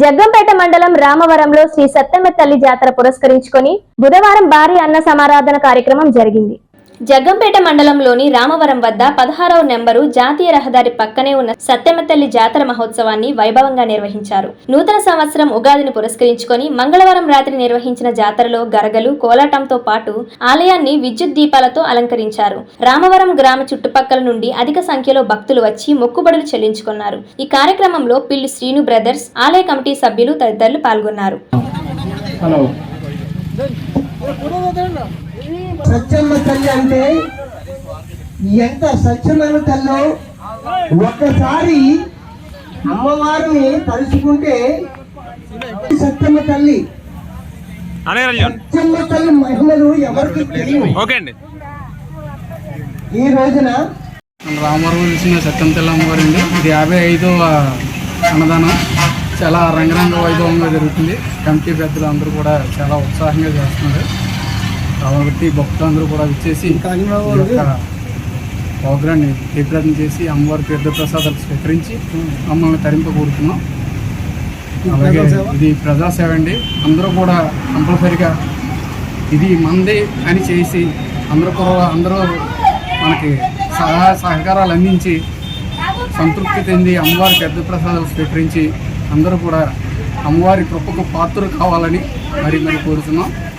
జగ్గంపేట మండలం రామవరంలో శ్రీ సత్యమ్మ తల్లి జాతర పురస్కరించుకొని బుధవారం భారీ అన్న సమారాధన కార్యక్రమం జరిగింది. జగ్గంపేట మండలంలోని రామవరం వద్ద పదహారవ నెంబరు జాతీయ రహదారి పక్కనే ఉన్న సత్యమ్మ తల్లి జాతర మహోత్సవాన్ని వైభవంగా నిర్వహించారు నూతన సంవత్సరం ఉగాదిని పురస్కరించుకొని మంగళవారం రాత్రి నిర్వహించిన జాతరలో గరగలు కోలాటంతో పాటు ఆలయాన్ని విద్యుత్ దీపాలతో అలంకరించారు రామవరం గ్రామ చుట్టుపక్కల నుండి అధిక సంఖ్యలో భక్తులు వచ్చి మొక్కుబడులు చెల్లించుకున్నారు ఈ కార్యక్రమంలో పిల్లి శ్రీను బ్రదర్స్ ఆలయ కమిటీ సభ్యులు తదితరులు పాల్గొన్నారు హలో సత్యమ్మ తల్లి అంటే ఎంత సత్యమైన తల్లో? ఒక్కసారి అమ్మవారిని తలుచుకుంటే సత్యమ్మ తల్లి. సత్యమ్మ తల్లి మహిమలు ఎవరికి అండి. ఈ రోజున రామవరం వెలిసిన సత్యం తెల్లమ్మ గారు అండి. ఇది యాభై ఐదవ అన్నదానం. చాలా రంగరంగ వైభవంగా జరుగుతుంది. కమిటీ పెద్దలు అందరూ కూడా చాలా ఉత్సాహంగా చేస్తున్నారు. కాబట్టి భక్తులందరూ కూడా వచ్చేసి ప్రోగ్రాన్ని విగ్రహం చేసి అమ్మవారి తీర్థప్రసాదాలు స్వీకరించి మమ్మల్ని తరింప కోరుతున్నాం. అలాగే ఇది ప్రజాసేవ అండి. అందరూ కూడా కంపల్సరిగా ఇది మంది అని చేసి అందరూ కూడా అందరూ మనకి సహాయ సహకారాలు అందించి సంతృప్తి చెంది అమ్మవారి పెద్ద ప్రసాదాలు స్వీకరించి అందరూ కూడా అమ్మవారి కృపకు పాత్రలు కావాలని మరి మరి కోరుతున్నాం.